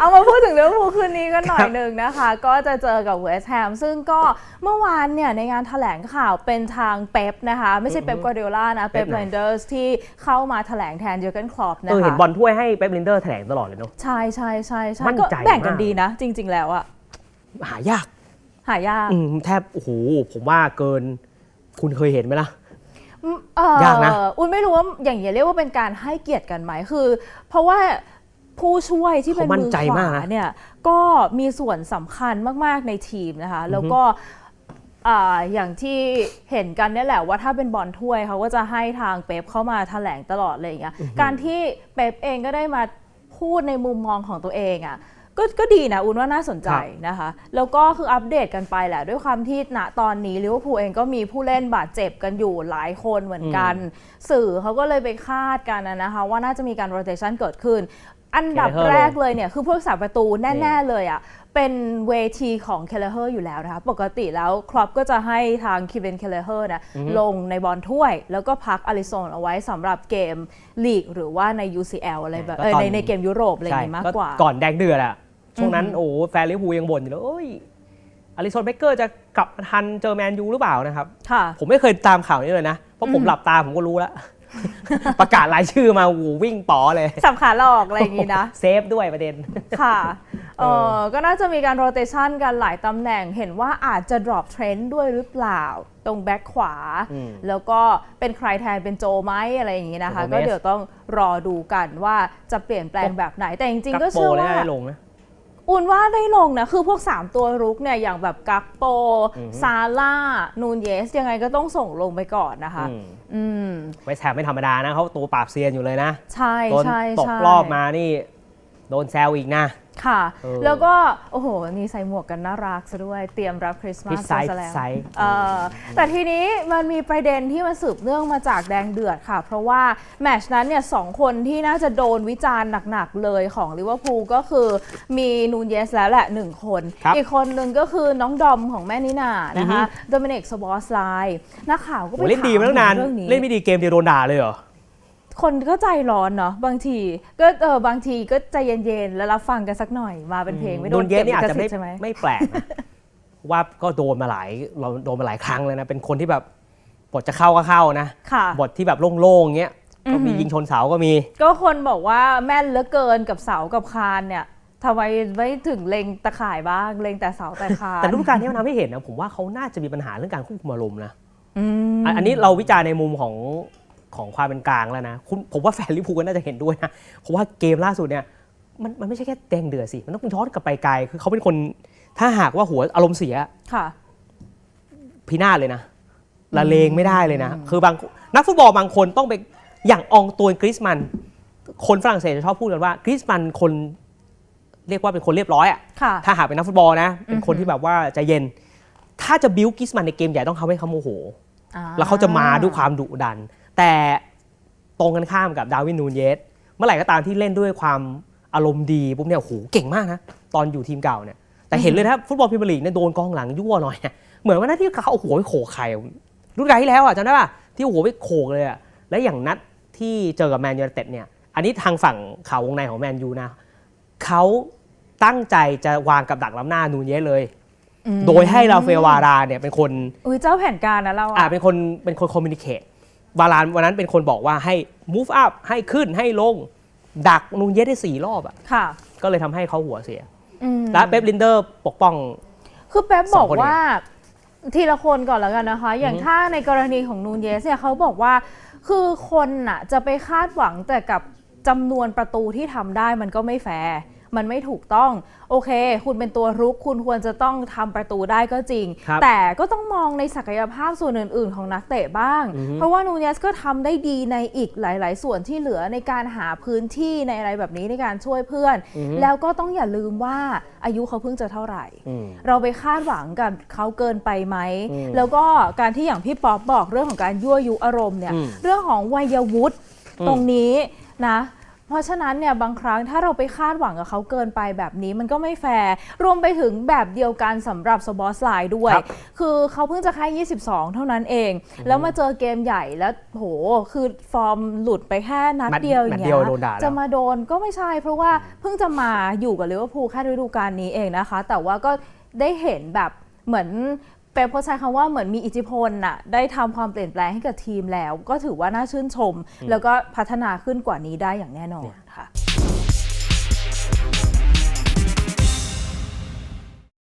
เอามาพูดถึงเรื่องพูลคืนนี้กันหน่อครัยบหนึ่งนะคะ ก็จะเจอกับเวสต์แฮมซึ่งก็เมื่อวานเนี่ยในงานแถลงข่าวเป็นทางเป๊ปนะคะ ไม่ใช่เป๊ปกวาร์ดิโอลานะเป๊ปเป๊ปไหนแลนเดอร์สที่เข้ามาแถลงแทนเจอร์เกนคลอปเอนะอเห็นคะบอลถ้วยให้เป๊ปลินเดอร์แถลงตลอดเลยเนาะ ใช่ใช่ใช่ใช่มั่นก็ใจแบ่งกันมาก ดีนะ จริง ๆ แล้วอะหายากหายากอืมแทบโอ้โหผมว่าเกิน คุณเคยเห็นไหมล่ะเอ่อยากนะ อุ้นไม่รู้ว่าอย่างนี้ยเรียกว่าเป็นการให้เกียรติกันไหมคือ เพราะว่า ผู้ช่วยที่เป็นเขามั่นมือใจขมากวานะเนี่ยก็มีส่วนสำคัญมาก ๆ ในทีมนะคะ แล้วก็อ่าอย่างที่เห็นกันเนี่ยแหละว่าถ้าเป็นบอลถ้วยเขาก็จะให้ทางเป๊ปเข้ามาแถลงตลอดอะไรอย่างเงี้ยการที่เป๊ปเองก็ได้มาพูดในมุมมองของตัวเองอะก็ก็ดีนะอุ้นว่าน่าสนใจครับนะคะ แล้วก็คืออัปเดตกันไปแหละ ด้วยความที่ณตอนนี้ลิเวอร์พูลเองก็มีผู้เล่นบาดเจ็บกันอยู่หลายคนเหมือนกัน สื่อเขาก็เลยไปคาดกันนะนะคะ ว่าน่าจะมีการ rotation เกิดขึ้น อันดับ Kelleher แรกเลยเนี่ย คือผู้รักษาประตูแน่ ๆ เลยอะ เป็นเวทีของเคเลเฮอร์อยู่แล้วนะคะ ปกติแล้วครอปก็จะให้ทางคิเวนเคเลเฮอร์นะลงในบอลถ้วย แล้วก็พักอลิซงเอาไว้สำหรับเกมลีกหรือว่าใน UCL อะไรแบบก็เออตอนในในเกมยุโรปอะไรอย่างงี้มากกว่า ก่อนแดงเดือดอะช่วงนั้นอือฮึโอ้โหแฟนลิเวอร์พูลยังบ่นอยู่เลยเอ้ยอลิซอนเบเกอร์จะกลับมาทันเจอแมนยูหรือเปล่านะครับค่ะผมไม่เคยตามข่าวนี้เลยนะ เพราะผมอืมหลับตาผมก็รู้แล้ว ประกาศรายชื่อมาโอ้โหวิ่งป๋อเลย สับขาหลอกอะไรอย่างงี้นะ เซฟด้วยประเด็น ค่ะเอเออก็น่าจะมีการโรเตชันกันหลายตำแหน่งเห็นว่าอาจจะ drop trend ด้วยหรือเปล่า ตรงแบ็คขวาอืมแล้วก็เป็นใครแทนเป็นโจไหมอะไรอย่างนี้นะคะโจเมสก็เดี๋ยวต้องรอดูกันว่าจะเปลี่ยนแปลงแบบไหนแต่จริงๆกัก็ปโปเชื่อเลยว่าได้ลงนะ อุ่นว่าได้ลงนะ คือพวก 3 ตัวรุกเนี่ย อย่างแบบกักโป อือฮึซาร่า นูนเยส ยังไงก็ต้องส่งลงไปก่อนนะคะ อืมอืม เวสต์แฮมไม่ธรรมดานะเขาตัวปราบเซียนอยู่เลยนะ ใช่โดนใช่ตกใช่รอบมานี่ โดนแซวอีกนะ ค่ะ เออ แล้วก็ โอ้โห มีใส่หมวกกันน่ารักซะด้วย เตรียมรับคริสต์มาพิสซไซส์ซะแล้วพิซไซส์ เออแต่ทีนี้มันมีประเด็นที่มันสืบเนื่องมาจากแดงเดือดค่ะ เพราะว่า แมตชนั้นเนี่ยสองคนที่น่าจะโดนวิจารณ์หนักๆเลยของลิเวอร์พูลก็คือมีนูนเยสแล้วแหละหนึ่งคน ครับอีกคนหนึ่งก็คือน้องดอมของแม่นิน่านะคะโดมินิกสบอสไลนักข่าวก็ไปโอ้เล่นดีมาถามตั้งนาน เรื่องนี้ เล่นไม่ดีเกมเดียวโดนด่าเลยเหรอ คนก็ใจร้อนเนาะบางทีก็เออบางทีก็ใจเย็นๆแล้วรับฟังกันสักหน่อยมาเป็นเพลงไม่โดโดนนเยเก็อะบนี่ลิอาจขจะสิทไม่ธิ์ใช่ไหมไม่แปลกนะว่าก็โดนมาหลายเราโดนมาหลายครั้งเลยนะเป็นคนที่แบบบทจะเข้าก็เข้านะค่ะบทที่แบบโล่งๆเงี้ยก็มีอือหือยิงชนเสาก็มี ก็คนบอกว่าแม่นเหลือเกินกับเสากับคานเนี่ยทำไมไม่ถึงเล็งตะข่ายบ้างเล็งแต่เสาแต่คานแต่ฤดูกาลนี้มันทำให้เห็นนะผมว่าเขาน่าจะมีปัญหาเรื่องการควบคุมอารมณ์นะอืมอันอันนี้เราวิจารณ์ในมุมของ ของความเป็นกลางแล้วนะคุณผมว่าแฟนลิเวอร์พูลก็น่าจะเห็นด้วยนะเพราะว่าเกมล่าสุดเนี่ยมันมันไม่ใช่แค่แดงเดือดสิ มันต้องย้อนกลับไปไกล คือเขาเป็นคนถ้าหากว่าหัวอารมณ์เสียค่ะ พินาศเลยนะละเลงไม่ได้เลยนะ คือบางนักฟุตบอลบางคนต้องไปอย่างอองตัวกริสมัน คนฝรั่งเศสจะชอบพูดกันว่ากริสมันคนเรียกว่าเป็นคนเรียบร้อยอะค่ะถ้าหากเป็นนักฟุตบอลนะ เป็นคนอือหือที่แบบว่าใจเย็น ถ้าจะบิวกริสมันในเกมใหญ่ต้องทำให้เขาโมโหอ่แล้วเขาจะมาด้วยความดุดัน แต่ตรงกันข้ามกับดาร์วินนูนเยสเมื่อไหร่ก็ตามที่เล่นด้วยความอารมณ์ดีปุ๊บเนี่ยโอ้โหเก่งมากนะตอนอยู่ทีมเก่าเนี่ยแต่เห็นเลยนะฟุตบอลพรีเมียร์ลีกเนี่ยโดนกองหลังยั่วหน่อยอะเหมือนว่านัดที่เขาเอาหัวไปโขกใครรุ่นไรที่แล้วอะจำได้ป่ะที่เอาหัวไปโขกเลยอะและอย่างนัดที่เจอกับแมนยูไนเต็ดเนี่ยอันนี้ทางฝั่งข่าววงในของแมนยูนะเขาตั้งใจจะวางกับดักล้ำหน้านูนเยสเลยอืมโดยให้ราเฟลวาราเนี่ยเป็นคนอุ้ยเจ้าแผนการนะเราอ่าอะเป็นคนเป็นคนคอมมิ n นิเค e วาลานวันนั้นเป็นคนบอกว่าให้ move up ให้ขึ้นให้ลง ดักนูนเยสได้สี่รอบอะค่ะ ก็เลยทำให้เขาหัวเสีย อืมและเป๊ปลินเดอร์ปกป้อง คือแป๊บสบอองกคนเนี่ยว่าทีละคนก่อนแล้วกันนะคะ อย่างอือฮึ ถ้าในกรณีของนูนเยสเนี่ยเขาบอกว่า คือคนน่ะจะไปคาดหวังแต่กับจำนวนประตูที่ทำได้มันก็ไม่แฟร์ มันไม่ถูกต้อง โอเค คุณเป็นตัวรุก คุณควรจะต้องทำประตูได้ก็จริงครับแต่ก็ต้องมองในศักยภาพส่วนอื่น ๆ ของนักเตะบ้างอือฮึเพราะว่านูนเยสก็ทำได้ดีในอีกหลาย ๆ ส่วนที่เหลือในการหาพื้นที่ในอะไรแบบนี้ในการช่วยเพื่อนอือฮึแล้วก็ต้องอย่าลืมว่าอายุเขาเพิ่งจะเท่าไหร่อืมเราไปคาดหวังกับเขาเกินไปไหมอืมแล้วก็การที่อย่างพี่ป๊อปบอกเรื่องของการยั่วยุอารมณ์เนี่ยอืมเรื่องของวัยวุฒิอืมตรงนี้นะ เพราะฉะนั้นเนี่ยบางครั้งถ้าเราไปคาดหวังกับเขาเกินไปแบบนี้มันก็ไม่แฟร์รวมไปถึงแบบเดียวกันสำหรับสบอสไลด์ด้วยครับคือเขาเพิ่งจะแค่22 เท่านั้นเอง แล้วมาเจอเกมใหญ่แล้วโหคือฟอร์มหลุดไปแค่นัดแมตช์เดียวอแมตย่างช์เงี้เดียวยโดนด่าแล้วจะมาโดนก็ไม่ใช่ เพราะว่าเพิ่งจะมาอยู่กับลิเวอร์พูลแค่ฤดูกาลนี้เองนะคะ แต่ว่าก็ได้เห็นแบบเหมือน เป๊ปเขาใช้คำว่าเหมือนมีอิทธิพลน่ะได้ทำความเปลี่ยนแปลงให้กับทีมแล้ว ก็ถือว่าน่าชื่นชม แล้วก็พัฒนาขึ้นกว่านี้ได้อย่างแน่นอน